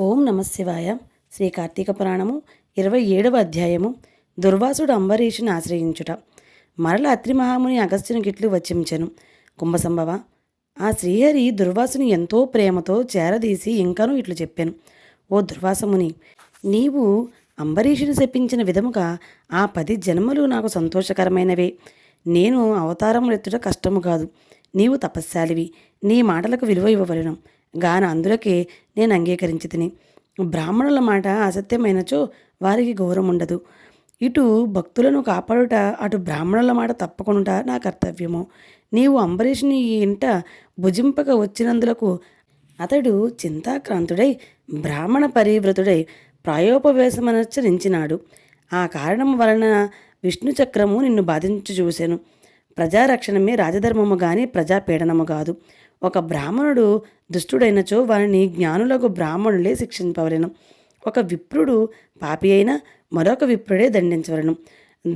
ఓం నమ శివాయ. శ్రీ కార్తీక పురాణము ఇరవై ఏడవ అధ్యాయము. దుర్వాసుడు అంబరీషుని ఆశ్రయించుట. మరల అత్రి మహాముని అగస్త్యుని గిట్లు వచ్చించెను. కుంభసంభవ ఆ శ్రీహరి దుర్వాసుని ఎంతో ప్రేమతో చేరదీసి ఇంకాను ఇట్లు చెప్పాను. ఓ దుర్వాసముని నీవు అంబరీషుని శపించిన విధముగా ఆ పది జన్మలు నాకు సంతోషకరమైనవే. నేను అవతారములెత్తుట కష్టము కాదు. నీవు తపస్శాలివి. నీ మాటలకు విలువ ఇవ్వవలను. గాన అందులోకి నేను అంగీకరించి తిని బ్రాహ్మణుల మాట అసత్యమైనచో వారికి గౌరవం ఉండదు ఇటు భక్తులను కాపాడుట అటు బ్రాహ్మణుల మాట తప్పకుండా నా కర్తవ్యము. నీవు అంబరీషుని ఈ ఇంట భుజింపక వచ్చినందులకు అతడు చింతాక్రాంతుడై బ్రాహ్మణ పరివ్రతుడై ప్రాయోపవేశమనుచ్చరించినాడు. ఆ కారణం వలన విష్ణు చక్రము నిన్ను బాధించు చూశాను ప్రజారక్షణమే రాజధర్మము గాని ప్రజాపీడనము కాదు ఒక బ్రాహ్మణుడు దుష్టుడైనచో వారిని జ్ఞానులకు బ్రాహ్మణులే శిక్షింపవలెను. ఒక విప్రుడు పాపి అయినా మరొక విప్రుడే దండించవలను.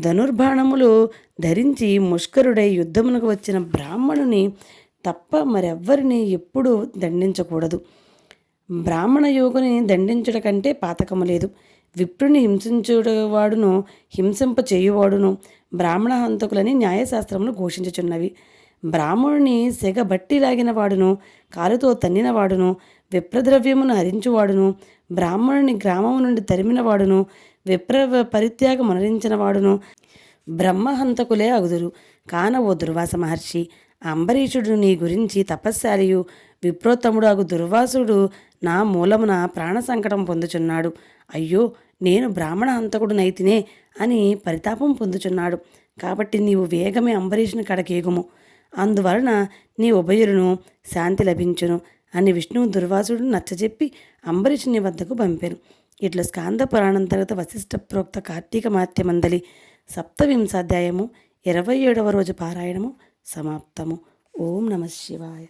ధనుర్బాణములు ధరించి ముష్కరుడై యుద్ధమునకు వచ్చిన బ్రాహ్మణుని తప్ప మరెవ్వరిని ఎప్పుడూ దండించకూడదు. బ్రాహ్మణ యోగుని దండించుట కంటే పాతకము లేదు. విప్రుని హింసించువాడును హింసింప చేయువాడును బ్రాహ్మణ హంతకులని న్యాయశాస్త్రములు ఘోషించుచున్నవి. బ్రాహ్మణుని సెగ బట్టి లాగిన వాడును కాలుతో తన్నినవాడును విప్రద్రవ్యమును హరించువాడును బ్రాహ్మణుని గ్రామము నుండి తరిమినవాడును విప్ర పరిత్యాగం అనరించినవాడును బ్రహ్మహంతకులే అగుదురు. కాన ఓ దుర్వాస మహర్షి అంబరీషుడు నీ గురించి తపస్శాలియు. విప్రోత్తముడు అగు దుర్వాసుడు నా మూలమున ప్రాణ సంకటం పొందుచున్నాడు. అయ్యో నేను బ్రాహ్మణ హంతకుడు నైతినే అని పరితాపం పొందుచున్నాడు. కాబట్టి నీవు వేగమే అంబరీషుని కడకేగుము అందువలన నీ ఉభయులను శాంతి లభించును అని విష్ణువు దుర్వాసుడు నచ్చజెప్పి అంబరీషుని వద్దకు పంపాను. ఇట్లా స్కాంద పురాణం తర్వాత వశిష్ఠ ప్రోక్త కార్తీక మాత్యమందలి సప్తవింశాధ్యాయము ఇరవై ఏడవ రోజు పారాయణము సమాప్తము. ఓం నమ శివాయ.